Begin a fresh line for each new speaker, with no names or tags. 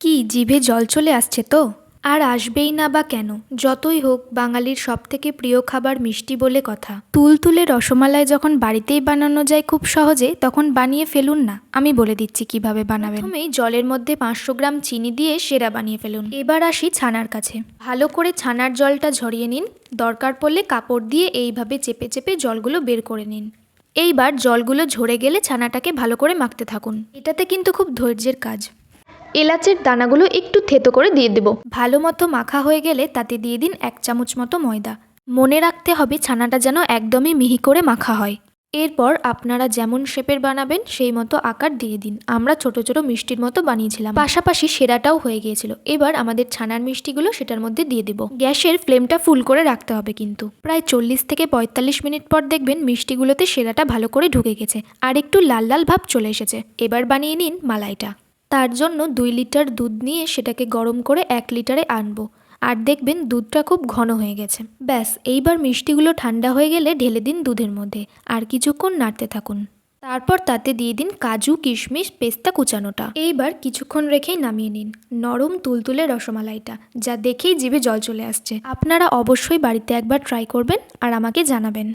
কি জিভে জল চলে আসছে তো? আর আসবেই না বা কেন? যতই হোক, বাঙালির সব থেকে প্রিয় খাবার মিষ্টি বলে কথা। তুলতুলে রসমালাই যখন বাড়িতেই বানানো যায় খুব সহজে, তখন বানিয়ে ফেলুন না। আমি বলে দিচ্ছি কীভাবে বানাবেন। প্রথমেই জলের মধ্যে পাঁচশো গ্রাম চিনি দিয়ে সেরা বানিয়ে ফেলুন। এবার আসি ছানার কাছে। ভালো করে ছানার জলটা ঝরিয়ে নিন। দরকার পড়লে কাপড় দিয়ে এইভাবে চেপে চেপে জলগুলো বের করে নিন। এইবার জলগুলো ঝরে গেলে ছানাটাকে ভালো করে মাখতে থাকুন। এটাতে কিন্তু খুব ধৈর্যের কাজ। এলাচের দানাগুলো একটু থেতো করে দিয়ে দেব। ভালো মতো মাখা হয়ে গেলে তাতে দিয়ে দিন এক চামচ মতো ময়দা। মনে রাখতে হবে ছানাটা যেন একদমই মিহি করে মাখা হয়। এরপর আপনারা যেমন শেপের বানাবেন, সেই মতো আকার দিয়ে দিন। আমরা ছোট ছোট মিষ্টির মতো বানিয়েছিলাম। পাশাপাশি সেরাটাও হয়ে গিয়েছিল। এবার আমাদের ছানার মিষ্টিগুলো সেটার মধ্যে দিয়ে দেব। গ্যাসের ফ্লেমটা ফুল করে রাখতে হবে কিন্তু। প্রায় চল্লিশ থেকে পঁয়তাল্লিশ মিনিট পর দেখবেন মিষ্টিগুলোতে সেরাটা ভালো করে ঢুকে গেছে। আর একটু লাল লাল ভাব চলে এসেছে। এবার বানিয়ে নিন মালাইটা। তার জন্য দুই লিটার দুধ নিয়ে সেটাকে গরম করে এক লিটারে আনব। আর দেখবেন দুধটা খুব ঘন হয়ে গেছে। ব্যাস, এইবার মিষ্টিগুলো ঠান্ডা হয়ে গেলে ঢেলে দিন দুধের মধ্যে। আর কিছুক্ষণ নাড়তে থাকুন। তারপর তাতে দিয়ে দিন কাজু, কিশমিশ, পেস্তা কুচানোটা। এইবার কিছুক্ষণ রেখেই নামিয়ে নিন নরম তুলতুলে রসমালাইটা, যা দেখেই জিভে জল চলে আসছে। আপনারা অবশ্যই বাড়িতে একবার ট্রাই করবেন আর আমাকে জানাবেন।